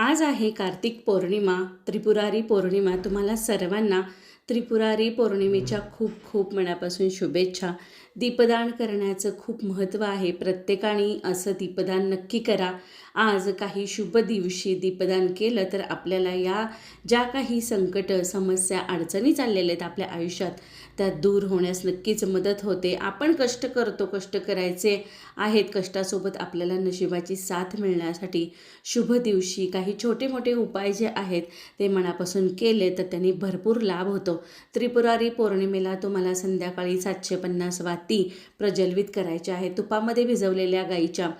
आज आहे कार्तिक पौर्णिमा त्रिपुरारी पौर्णिमा. तुम्हाला सर्वांना त्रिपुरारी पौर्णिमेच्या खूप खूप मनापासून शुभेच्छा. दीपदान करण्याचं खूप महत्त्व आहे. प्रत्येकाने असं दीपदान नक्की करा. आज काही शुभ दिवशी दीपदान केलं तर आपल्याला या ज्या काही संकट समस्या अडचणी चाललेल्या आहेत आपल्या आयुष्यात त्या दूर होण्यास नक्कीच मदत होते. आपण कष्ट करतो कष्ट करायचे आहेत. कष्टासोबत आपल्याला नशिबाची साथ मिळण्यासाठी शुभ दिवशी काही छोटे मोठे उपाय जे आहेत ते मनापासून केले तर त्यांनी भरपूर लाभ होतो. त्रिपुरारी पौर्णिमेला तुम्हाला संध्याकाळी सातशे पन्नास वाती प्रज्वलित करायच्या आहेत. तुपामध्ये भिजवलेल्या गाईच्या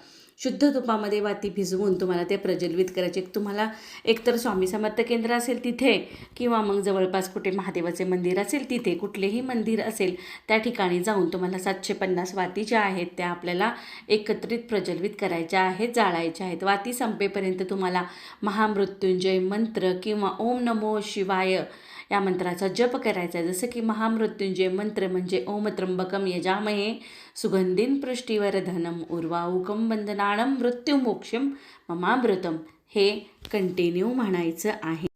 शुद्ध तुपामध्ये वाती भिजवून तुम्हाला ते प्रज्वलित करायचे. तुम्हाला एकतर स्वामी समर्थ केंद्र असेल तिथे किंवा मग जवळपास कुठे महादेवाचे मंदिर असेल तिथे कुठलेही मंदिर असेल त्या ठिकाणी जाऊन तुम्हाला सातशे पन्नास वाती ज्या आहेत त्या आपल्याला एकत्रित प्रज्वलित करायच्या आहेत जाळायच्या आहेत. वाती संपेपर्यंत तुम्हाला महामृत्युंजय मंत्र किंवा ओम नमो शिवाय या मंत्राचा जप करायचा आहे. जसं की महामृत्युंजय मंत्र म्हणजे ओम त्र्यंबकम यजामहे सुगंधीन पृष्टीवर्धनम उर्वाऊकम बंधनाणम मृत्युमोक्षम ममामृतम हे कंटिन्यू म्हणायचं आहे.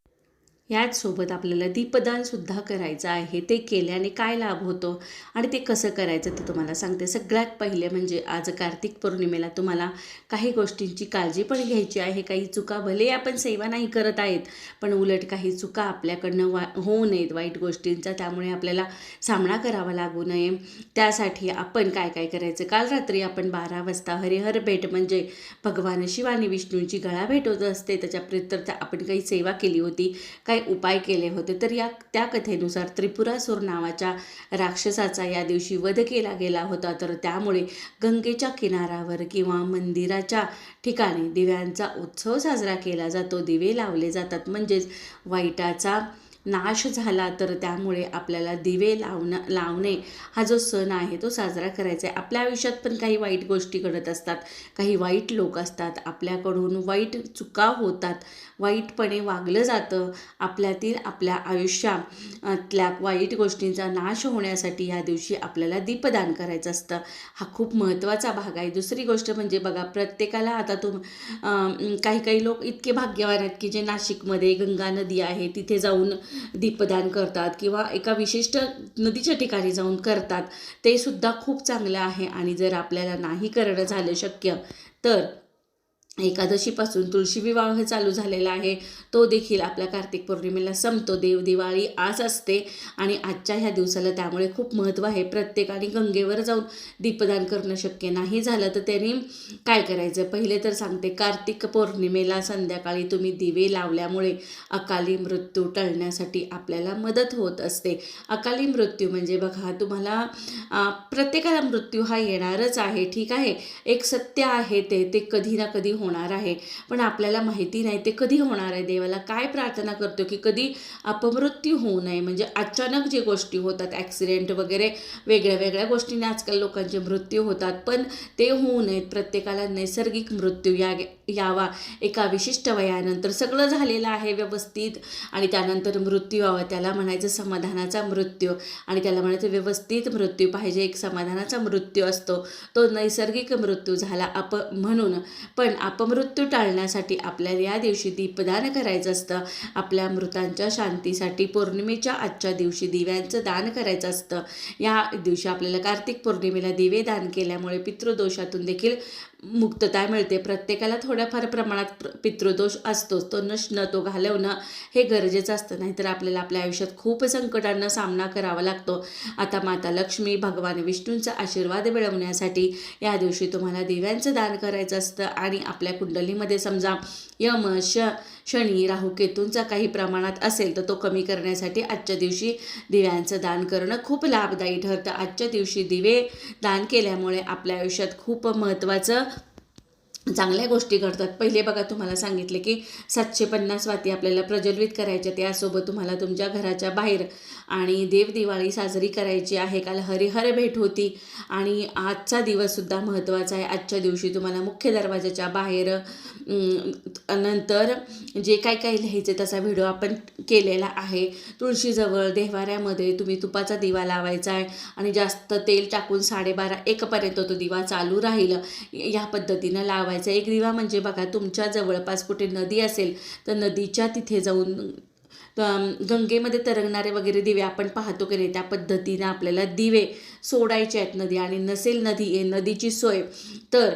याचसोबत आपल्याला दीपदानसुद्धा करायचं आहे. ते केल्याने काय लाभ होतो आणि ते कसं करायचं ते तुम्हाला सांगते. सगळ्यात पहिले म्हणजे आज कार्तिक पौर्णिमेला तुम्हाला काही गोष्टींची काळजी पण घ्यायची आहे. काही चुका भले आपण सेवा नाही करत आहेत पण उलट काही चुका आपल्याकडनं वा होऊ नयेत वाईट गोष्टींचा. त्यामुळे आपल्याला सामना करावा लागू नये. त्यासाठी आपण काय काय करायचं? काल रात्री आपण बारा वाजता हरिहर भेट म्हणजे भगवान शिवानी विष्णूंची गळा भेट होत असते. त्याच्या प्रित्यर्थ आपण काही सेवा केली होती. काही उपाय केले होते तर या त्या कथेनुसार त्रिपुरासूर नावाच्या राक्षसाचा या दिवशी वध केला गेला होता. तर त्यामुळे गंगेच्या किनाऱ्यावर किंवा मंदिराच्या ठिकाणी दिव्यांचा उत्सव साजरा केला जातो. दिवे लावले जातात. म्हणजेच वाईटाचा नाश झाला तर त्यामुळे आपल्याला दिवे लावणं लावणे हा जो सण आहे तो साजरा करायचा आहे. आपल्या आयुष्यात पण काही वाईट गोष्टी घडत असतात. काही वाईट लोक असतात. आपल्याकडून वाईट चुका होतात. वाईटपणे वागलं जातं. आपल्यातील आपल्या आयुष्यातल्या वाईट गोष्टींचा नाश होण्यासाठी ह्या दिवशी आपल्याला दीपदान करायचं असतं. हा खूप महत्त्वाचा भाग आहे. दुसरी गोष्ट म्हणजे बघा प्रत्येकाला आता तुम काही काही लोक इतके भाग्यवान आहेत की जे नाशिकमध्ये गंगा नदी आहे तिथे जाऊन दीपदान करतात किंवा एका विशिष्ट नदीच्या ठिकाणी जाऊन करतात ते सुद्धा खूप चांगलं आहे. आणि जर आपल्याला नाही करणं झालं शक्य तर एकादशीपासून तुळशी विवाह चालू झालेला आहे. तो देखील आपल्या कार्तिक पौर्णिमेला संपतो. देव दिवाळी आज असते आणि आजच्या ह्या दिवसाला त्यामुळे खूप महत्त्व आहे. प्रत्येकाने गंगेवर जाऊन दीपदान करणं शक्य नाही झालं तर त्यांनी काय करायचं? पहिले तर सांगते कार्तिक पौर्णिमेला संध्याकाळी तुम्ही दिवे लावल्यामुळे अकाली मृत्यू टळण्यासाठी आपल्याला मदत होत असते. अकाली मृत्यू म्हणजे बघा तुम्हाला प्रत्येकाला मृत्यू हा येणारच आहे. ठीक आहे? एक सत्य आहे ते. ते कधी ना कधी होणार आहे. पण आपल्याला माहिती नाही ते कधी होणार आहे देवाला? काय प्रार्थना करतो की कधी अपमृत्यू होऊ नये? म्हणजे अचानक जे गोष्टी होतात ॲक्सिडेंट वगैरे वेगळ्या वेगळ्या गोष्टीने आजकाल लोकांचे मृत्यू होतात. पण ते होऊ नयेत. प्रत्येकाला नैसर्गिक मृत्यू या यावा. एका विशिष्ट वयानंतर सगळं झालेलं आहे व्यवस्थित. आणि त्यानंतर मृत्यू यावा. त्याला म्हणायचं समाधानाचा मृत्यू. आणि त्याला म्हणायचं व्यवस्थित मृत्यू पाहिजे. एक समाधानाचा मृत्यू असतो. तो नैसर्गिक मृत्यू झाला अप म्हणून. पण अपमृत्यू टाळण्यासाठी आपल्याला या दिवशी दीपदान करायचं असतं. आपल्या मृतांच्या शांतीसाठी पौर्णिमेच्या आजच्या दिवशी दिव्यांचं दान करायचं असतं. या दिवशी आपल्याला कार्तिक पौर्णिमेला दिवे दान केल्यामुळे पितृदोषातून देखील मुक्तता मिळते. प्रत्येकाला थोड्याफार प्रमाणात पितृदोष असतोच. तो नसणं तो घालवणं हे गरजेचं असतं. नाहीतर आपल्याला आपल्या आयुष्यात खूप संकटांना सामना करावा लागतो. आता माता लक्ष्मी भगवान विष्णूंचा आशीर्वाद मिळवण्यासाठी या दिवशी तुम्हाला दिव्यांचं दान करायचं असतं. आणि आपल्या कुंडलीमध्ये समजा यम श शनी राहू केतूंचा काही प्रमाणात असेल तर तो कमी करण्यासाठी आजच्या दिवशी दिव्यांचं दान करणं खूप लाभदायी ठरतं. आजच्या दिवशी दिवे दान केल्यामुळे आपल्या आयुष्यात खूप महत्त्वाचं चांगल्या गोष्टी घडतात. पहिले बघा तुम्हाला सांगितले की सातशे पन्नास वाती आपल्याला प्रज्वलित करायच्या त्यासोबत तुम्हाला तुमच्या घराच्या बाहेर आणि देवदिवाळी साजरी करायची आहे. काल हरिहर भेट होती आणि आजचा दिवससुद्धा महत्त्वाचा आहे. आजच्या दिवशी तुम्हाला मुख्य दरवाजाच्या बाहेर नंतर जे काय काय लिहायचं तसा व्हिडिओ आपण केलेला आहे. तुळशीजवळ देवाऱ्यामध्ये तुम्ही तुपाचा दिवा लावायचा आहे आणि जास्त तेल टाकून साडेबारा एकपर्यंत तो दिवा चालू राहील. या पद्धतीनं लावायचा. लावायचा. एक दिवा म्हणजे बघा तुमच्या जवळपास कुठे नदी असेल तर नदीच्या तिथे जाऊन गंगेमध्ये तरंगणारे वगैरे दिवे आपण पाहतो की नाही त्या पद्धतीनं आपल्याला दिवे सोडायचे आहेत नदी आणि नसेल नदी आहे नदीची सोय. तर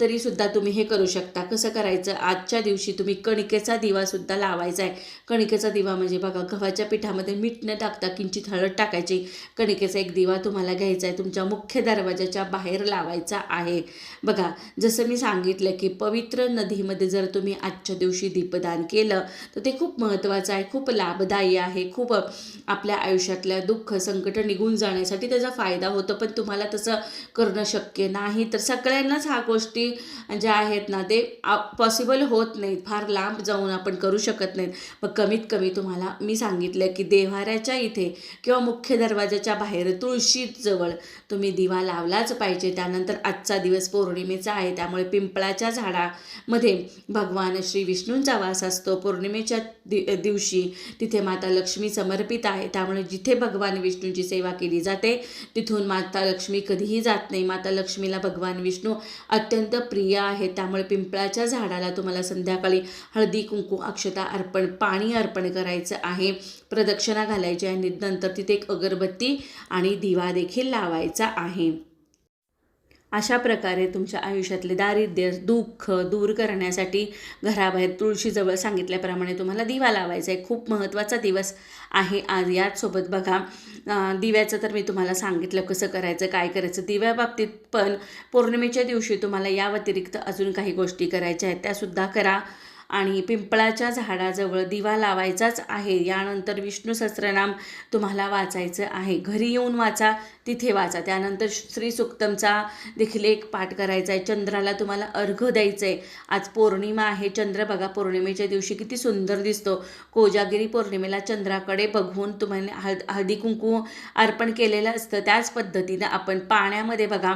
तरीसुद्धा तुम्ही हे करू शकता. कसं करायचं? आजच्या दिवशी तुम्ही कणिकेचा दिवासुद्धा लावायचा आहे. कणिकेचा दिवा म्हणजे बघा गव्हाच्या पिठामध्ये मीठ न टाकता किंचित हळद टाकायची. कणिकेचा एक दिवा तुम्हाला घ्यायचा आहे. तुमच्या मुख्य दरवाजाच्या बाहेर लावायचा आहे. बघा जसं मी सांगितलं की पवित्र नदीमध्ये जर तुम्ही आजच्या दिवशी दीपदान केलं तर ते खूप महत्त्वाचं आहे. खूप लाभदायी आहे. खूप आपल्या आयुष्यातल्या दुःख संकट निघून जाण्यासाठी त्याचा फायदा होतो पण तुम्हाला तसं करणं शक्य नाही. तर सगळ्यांनाच ह्या गोष्टी ज्या आहेत ना ते पॉसिबल होत नाहीत. फार लांब जाऊन आपण करू शकत नाहीत. मग कमीत कमी तुम्हाला मी सांगितलं की देव्हाऱ्याच्या इथे किंवा मुख्य दरवाजाच्या बाहेर तुळशीजवळ तुम्ही दिवा लावलाच पाहिजे. त्यानंतर आजचा दिवस पौर्णिमेचा आहे. त्यामुळे पिंपळाच्या झाडामध्ये भगवान श्री विष्णूंचा वास असतो. पौर्णिमेच्या दि दिवशी तिथे माता लक्ष्मी समर्पित आहे. त्यामुळे जिथे भगवान विष्णूंची सेवा केली जाते तिथून माता लक्ष्मी कधीही जात नाही. माता लक्ष्मीला भगवान विष्णू अत्यंत प्रिय आहे त्यामुळे पिंपळाच्या झाडाला तुम्हाला संध्याकाळी हळदी कुंकू अक्षता अर्पण पाणी अर्पण करायचं आहे. प्रदक्षिणा घालायची आहे. आणि नंतर तिथे एक अगरबत्ती आणि दिवा देखील लावायचा आहे. अशा प्रकारे तुमच्या आयुष्यातले दारिद्र्य दुःख दूर करण्यासाठी घराबाहेर तुळशीजवळ सांगितल्याप्रमाणे तुम्हाला दिवा लावायचा आहे. खूप महत्त्वाचा दिवस आहे आज. याचसोबत बघा दिव्याचं तर मी तुम्हाला सांगितलं कसं करायचं काय करायचं. दिव्याबाबतीत पण पौर्णिमेच्या दिवशी तुम्हाला या व्यतिरिक्त अजून काही गोष्टी करायच्या आहेत. त्यासुद्धा करा. आणि पिंपळाच्या झाडाजवळ दिवा लावायचाच आहे. यानंतर विष्णू सहस्रनाम तुम्हाला वाचायचं आहे. घरी येऊन वाचा. तिथे वाचा. त्यानंतर श्री सुक्तमचा देखील एक पाठ करायचा आहे चंद्राला तुम्हाला अर्घ द्यायचं आहे आज पौर्णिमा आहे. चंद्र बघा पौर्णिमेच्या दिवशी किती सुंदर दिसतो. कोजागिरी पौर्णिमेला चंद्राकडे बघून तुम्हाला हळद हळदी कुंकू अर्पण केलेलं असतं. त्याच पद्धतीनं आपण पाण्यामध्ये बघा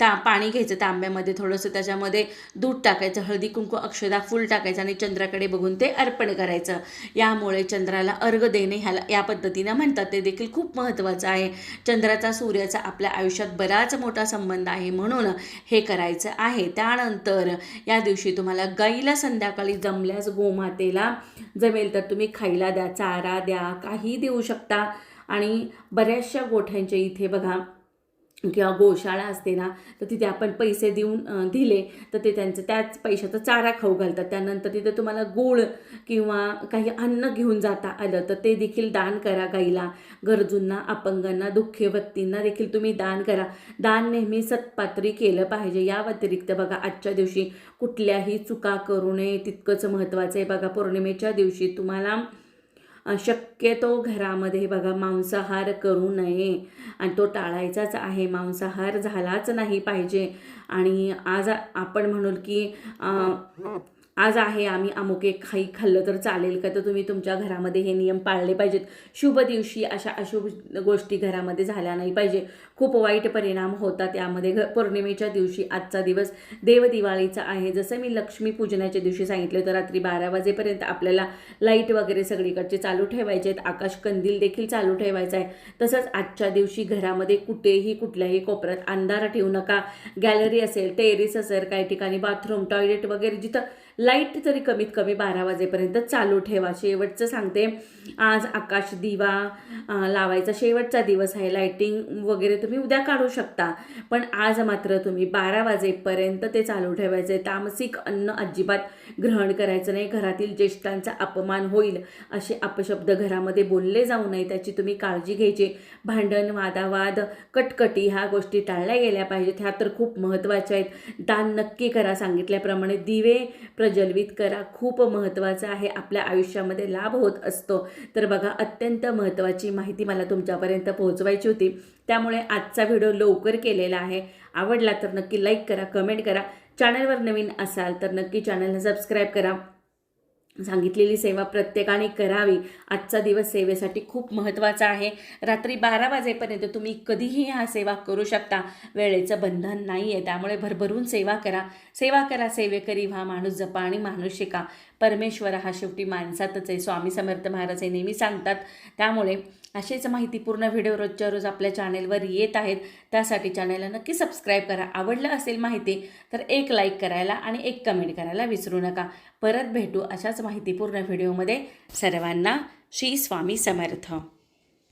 ता पाणी घ्यायचं तांब्यामध्ये थोडंसं. त्याच्यामध्ये दूध टाकायचं हळदी कुंकू अक्षदा फुल टाकायचं आणि चंद्राकडे बघून ते अर्पण करायचं. यामुळे चंद्राला अर्घ देणे ह्याला या पद्धतीनं म्हणतात. ते देखील खूप महत्त्वाचं आहे. चंद्राचा सूर्याचा आपल्या आयुष्यात बराच मोठा संबंध आहे म्हणून हे करायचं आहे. त्यानंतर या दिवशी तुम्हाला गाईला संध्याकाळी जमल्यास गोमातेला जमेल तर तुम्ही खायला द्या चारा द्या काही देऊ शकता. आणि बऱ्याचशा गोठ्यांच्या इथे बघा किंवा गोशाळा असते ना तर तिथे आपण पैसे देऊन दिले तर ते त्यांचं त्याच पैशाचा चारा खाऊ घालतात. त्यानंतर तिथे तुम्हाला गूळ किंवा काही अन्न घेऊन जाता आलं तर ते देखील दान करा गाईला. गरजूंना अपंगांना दुःखी व्यक्तींना देखील तुम्ही दान करा. दान नेहमी सत्पात्री केलं पाहिजे. या व्यतिरिक्त बघा आजच्या दिवशी कुठल्याही चुका करू नये. तितकंच महत्त्वाचं आहे बघा पौर्णिमेच्या दिवशी तुम्हाला शक्यतो घरामध्ये बघा मांसाहार करू नये. आणि तो टाळायचाच आहे. मांसाहार झालाच नाही पाहिजे. आणि आज आपण म्हणू की आज आहे आम्ही अमुक एक काही खाल्लं तर चालेल का? तर तुम्ही तुमच्या घरामध्ये हे नियम पाळले पाहिजेत. शुभ दिवशी अशा अशुभ गोष्टी घरामध्ये झाल्या नाही पाहिजे. खूप वाईट परिणाम होतात यामध्ये. घ पौर्णिमेच्या दिवशी आजचा दिवस देवदिवाळीचा आहे. जसं मी लक्ष्मी पूजनाच्या दिवशी सांगितलं तर रात्री बारा वाजेपर्यंत आपल्याला लाइट वगैरे सगळीकडचे चालू ठेवायचे आहेत. आकाश कंदील देखील चालू ठेवायचा आहे. तसंच आजच्या दिवशी घरामध्ये कुठेही कुठल्याही कोपऱ्यात अंधार ठेवू नका. गॅलरी असेल टेरेस असेल काही ठिकाणी बाथरूम टॉयलेट वगैरे जिथं लाइट तरी कमीत कमी बारा वाजेपर्यंत चालू ठेवा. शेवटचं सांगते आज आकाश दिवा लावायचा शेवटचा दिवस आहे. लाईटिंग वगैरे तुम्ही उद्या काढू शकता. पण आज मात्र तुम्ही बारा वाजेपर्यंत ते चालू ठेवायचं आहे तामसिक अन्न अजिबात ग्रहण करायचं नाही. घरातील ज्येष्ठांचा अपमान होईल असे अपशब्द घरामध्ये बोलले जाऊ नये. त्याची तुम्ही काळजी घ्यायची. भांडण वादावाद कटकटी ह्या गोष्टी टाळल्या गेल्या पाहिजेत. ह्या तर खूप महत्त्वाच्या आहेत. दान नक्की करा. सांगितल्याप्रमाणे दिवे प्रज्वलित करा. खूप महत्त्वाचं आहे. आपल्या आयुष्यामध्ये लाभ होत असतो. तर बघा अत्यंत महत्त्वाची माहिती मला तुमच्यापर्यंत पोहोचवायची होती. त्यामुळे आजचा व्हिडिओ लवकर केलेला आहे. आवडला तर नक्की लाईक करा कमेंट करा. चॅनलवर नवीन असाल तर नक्की चॅनलला सबस्क्राईब करा. सांगितलेली सेवा प्रत्येकाने करावी. आजचा दिवस सेवेसाठी खूप महत्त्वाचा आहे. रात्री बारा वाजेपर्यंत तुम्ही कधीही हा सेवा करू शकता. वेळेचं बंधन नाही आहे त्यामुळे भरभरून सेवा करा. सेवा करा सेवेकरी व्हा माणूस जपा आणि माणूस शिका. परमेश्वर हा शेवटी माणसातच आहे. स्वामी समर्थ महाराज हे नेहमी सांगतात. त्यामुळे असेच माहितीपूर्ण व्हिडिओ रोजच्या रोज आपल्या चॅनेलवर येत आहेत. त्यासाठी चॅनलला नक्की सबस्क्राईब करा. आवडलं असेल माहिती तर एक लाईक करायला आणि एक कमेंट करायला विसरू नका. परत भेटू अशाच माहितीपूर्ण व्हिडिओमध्ये. सर्वांना श्री स्वामी समर्थ.